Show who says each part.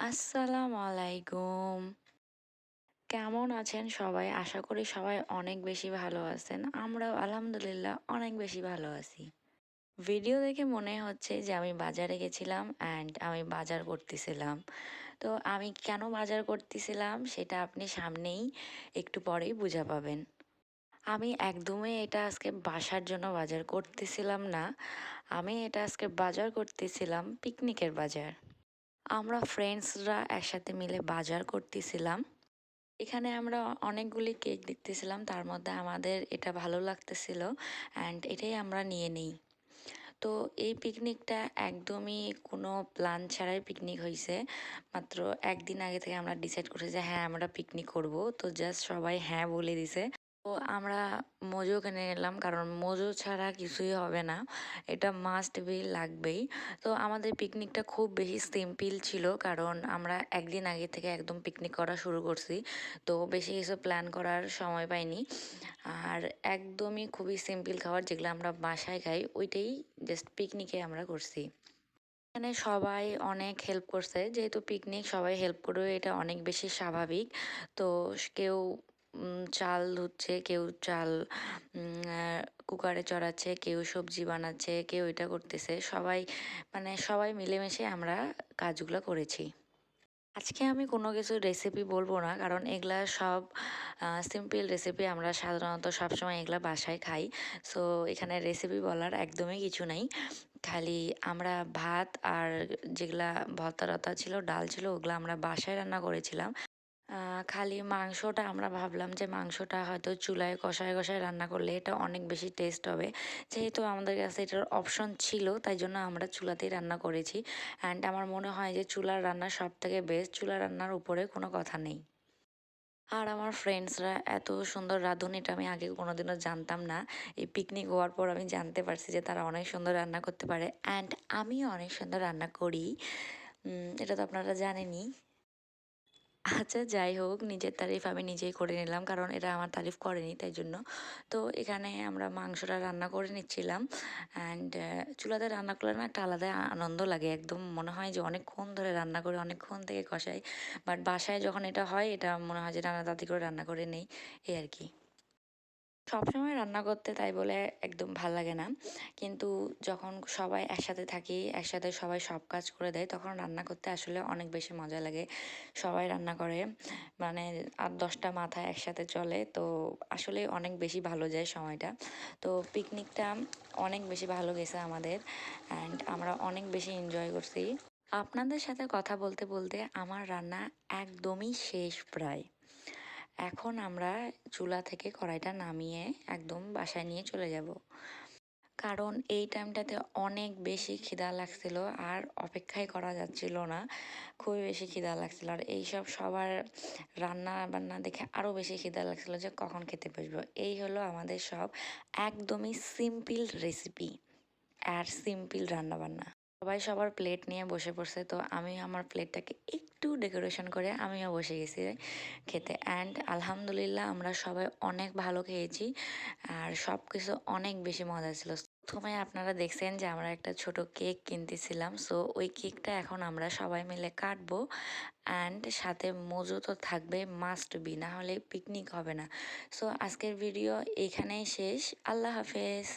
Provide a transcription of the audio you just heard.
Speaker 1: আসসালামু আলাইকুম কেমন আছেন সবাই? আশা করি সবাই অনেক বেশি ভালো আছেন। আমরাও আলহামদুলিল্লাহ অনেক বেশি ভালো আছি। ভিডিও দেখে মনে হচ্ছে যে আমি বাজারে গেছিলাম অ্যান্ড আমি বাজার করতেছিলাম। তো আমি কেন বাজার করতেছিলাম সেটা আপনি সামনেই একটু পরেই বুঝা পাবেন। আমি একদমই এটা আজকে বাসার জন্য বাজার করতেছিলাম না। আমি এটা আজকে বাজার করতেছিলাম পিকনিকের বাজার। আমরা ফ্রেন্ডসরা একসাথে মিলে বাজার করতেছিলাম। এখানে আমরা অনেকগুলি কেক দেখতেছিলাম, তার মধ্যে আমাদের এটা ভালো লাগতেছিল অ্যান্ড এটাই আমরা নিয়ে নিই। তো এই পিকনিকটা একদমই কোনো প্ল্যান ছাড়াই পিকনিক হয়েছে মাত্র একদিন আগে থেকে আমরা ডিসাইড করছি যে হ্যাঁ আমরা পিকনিক করব। তো জাস্ট সবাই হ্যাঁ বলে দিছে। আমরা মোজো কিনে নিলাম, কারণ মোজো ছাড়া কিছুই হবে না। এটা মাস্ট বি লাগবেই। তো আমাদের পিকনিকটা খুব বেশি সিম্পল ছিল, কারণ আমরা একদিন আগে থেকে একদম পিকনিক করা শুরু করছি। তো বেশি কিছু প্ল্যান করার সময় পাইনি। আর একদমই খুবই সিম্পল খাবার যেগুলো আমরা বাসায় খাই, ওইটাই জাস্ট পিকনিকে আমরা করছি। এখানে সবাই অনেক হেল্প করছে। যেহেতু পিকনিক সবাই হেল্প করবে এটা অনেক বেশি স্বাভাবিক। তো কেউ চাল ধুচ্ছে, কেউ চাল কুকারে চড়াচ্ছে, কেউ সবজি বানাচ্ছে, কেউ এটা করতেছে। সবাই মানে সবাই মিলেমিশে আমরা কাজগুলো করেছি। আজকে আমি কোনো কিছু রেসিপি বলব না, কারণ এগুলা সব সিম্পল রেসিপি আমরা সাধারণত সবসময় এগুলা বাসায় খাই। সো এখানে রেসিপি বলার একদমই কিছু নাই। খালি আমরা ভাত আর যেগুলা ভর্তা টর্তা ছিল, ডাল ছিল, ওগুলো আমরা বাসায় রান্না করেছিলাম। খালি মাংসটা আমরা ভাবলাম যে মাংসটা হয়তো চুলায় কষায় কষায় রান্না করলে এটা অনেক বেশি টেস্ট হবে। যেহেতু আমাদের কাছে এটার অপশন ছিল, তাই জন্য আমরা চুলাতেই রান্না করেছি। অ্যান্ড আমার মনে হয় যে চুলার রান্না সব থেকে বেস্ট চুলা রান্নার উপরে কোনো কথা নেই। আর আমার ফ্রেন্ডসরা এত সুন্দর রাঁধুন এটা আমি আগে কোনোদিনও জানতাম না। এই পিকনিক হওয়ার পর আমি জানতে পারছি যে তারা অনেক সুন্দর রান্না করতে পারে। অ্যান্ড আমিও অনেক সুন্দর রান্না করি। এটা তো আপনারা জানেনই। আচ্ছা যাই হোক, নিজের তারিফ আমি নিজেই করে নিলাম, কারণ এরা আমার তারিফ করেনি, তাই জন্য। তো এখানে আমরা মাংসটা রান্না করে নিচ্ছিলাম অ্যান্ড চুলাতে রান্না করলে না একটা আলাদা আনন্দ লাগে, একদম মনে হয় যে অনেকক্ষণ ধরে রান্না করে, অনেকক্ষণ থেকে কষাই বাট বাসায় যখন এটা হয়, এটা মনে হয় যে রান্না তাড়াতাড়ি করে রান্না করে নেই, এই আর কি। সবসময় রান্না করতে তাই বলে একদম ভালো লাগে না। কিন্তু যখন সবাই একসাথে থাকি, একসাথে সবাই সব কাজ করে দেয়, তখন রান্না করতে আসলে অনেক বেশি মজা লাগে। সবাই রান্না করে মানে আট দশটা মাথা একসাথে চলে, তো আসলে অনেক বেশি ভালো যায় সময়টা। তো পিকনিকটা অনেক বেশি ভালো গেছে আমাদের অ্যান্ড আমরা অনেক বেশি এনজয় করছি। আপনাদের সাথে কথা বলতে বলতে আমার রান্না একদমই শেষ প্রায়। এখন আমরা চুলা থেকে কড়াইটা নামিয়ে একদম বাসায় নিয়ে চলে যাব। কারণ এই টাইমটাতে অনেক বেশি খিদা লাগছিল আর অপেক্ষাই করা যাচ্ছিল না। খুবই বেশি খিদা লাগছিল আর এইসব সবার রান্না বান্না দেখে আরও বেশি খিদা লাগছিল যে কখন খেতে বসবো। এই হলো আমাদের সব একদমই সিম্পল রেসিপি আর সিম্পল রান্নাবান্না। সবাই সবার প্লেট নিয়ে বসে পড়ছে, তো আমি আমার প্লেটটাকে একটু ডেকোরেশন করে আমিও বসে গেছি খেতে। অ্যান্ড আলহামদুলিল্লাহ আমরা সবাই অনেক ভালো খেয়েছি, আর সব কিছু অনেক বেশি মজা ছিল। প্রথমে আপনারা দেখছেন যে আমরা একটা ছোট কেক কিনতেছিলাম সো ওই কেকটা এখন আমরা সবাই মিলে কাটবো। অ্যান্ড সাথে মজু তো থাকবে মাস্ট বি না হলে পিকনিক হবে না। সো আজকের ভিডিও এখানেই শেষ, আল্লাহ হাফেজ।